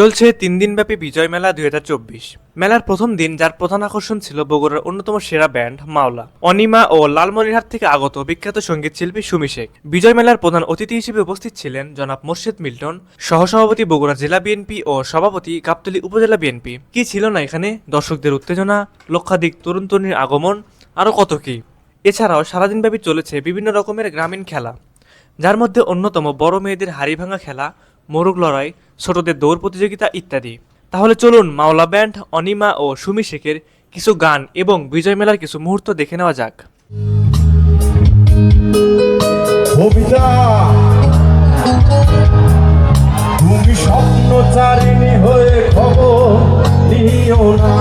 চলছে তিন দিনব্যাপী বিজয় মেলা দুই হাজার চব্বিশ। মেলার প্রথম দিন, যার প্রধান আকর্ষণ ছিল বগুড়ার অন্যতম সেরা ব্যান্ড, মাওলা। অনিমা ও লালমনিরহাট থেকে আগত বিখ্যাত সংগীত শিল্পী সুমি শেখ। বিজয় মেলার প্রধান অতিথি হিসেবে উপস্থিত ছিলেন জনাব মোর্শেদ মিল্টন, সহসভাপতি বগুড়া জেলা বিএনপি ও সভাপতি গাবতলী উপজেলা বিএনপি। কি ছিল না এখানে? দর্শকদের উত্তেজনা, লক্ষাধিক তরুণ তরুণীর আগমন আরও কত কি? এছাড়াও সারাদিনব্যাপী চলেছে বিভিন্ন রকমের গ্রামীণ খেলা, যার মধ্যে অন্যতম বড় মেয়েদের হাড়ি ভাঙা খেলা মোরগ লড়াই, ছোটদের দৌড় প্রতিযোগিতা ইত্যাদি। তাহলে চলুন মাওলা ব্যান্ড, অনিমা ও সুমি শেখের কিছু গান এবং বিজয় মেলার কিছু মুহূর্ত দেখে নেওয়া যাক। তুমি স্বপ্ন চারিণী হয়ে খবর নিও না।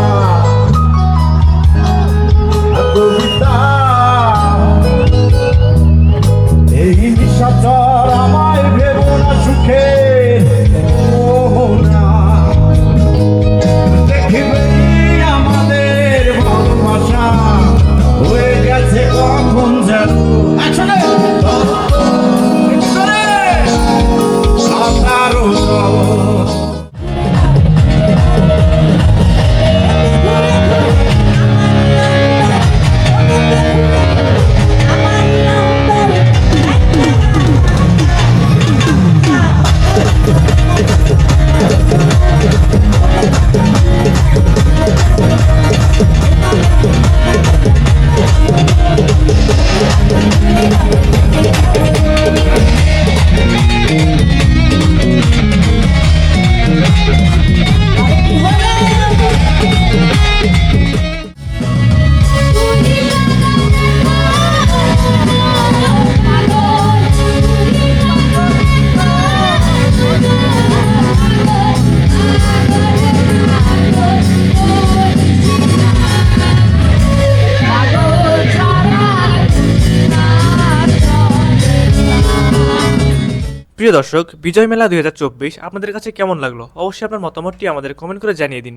প্রিয় দর্শক, বিজয় মেলা দুই হাজার চব্বিশ আপনাদের কাছে কেমন লাগল? অবশ্যই আপনার মতামতটি আমাদের কমেন্ট করে জানিয়ে দিন।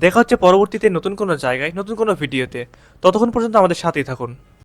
দেখা হচ্ছে পরবর্তীতে নতুন কোনো জায়গায়, নতুন কোনো ভিডিওতে। ততক্ষণ পর্যন্ত আমাদের সাথেই থাকুন।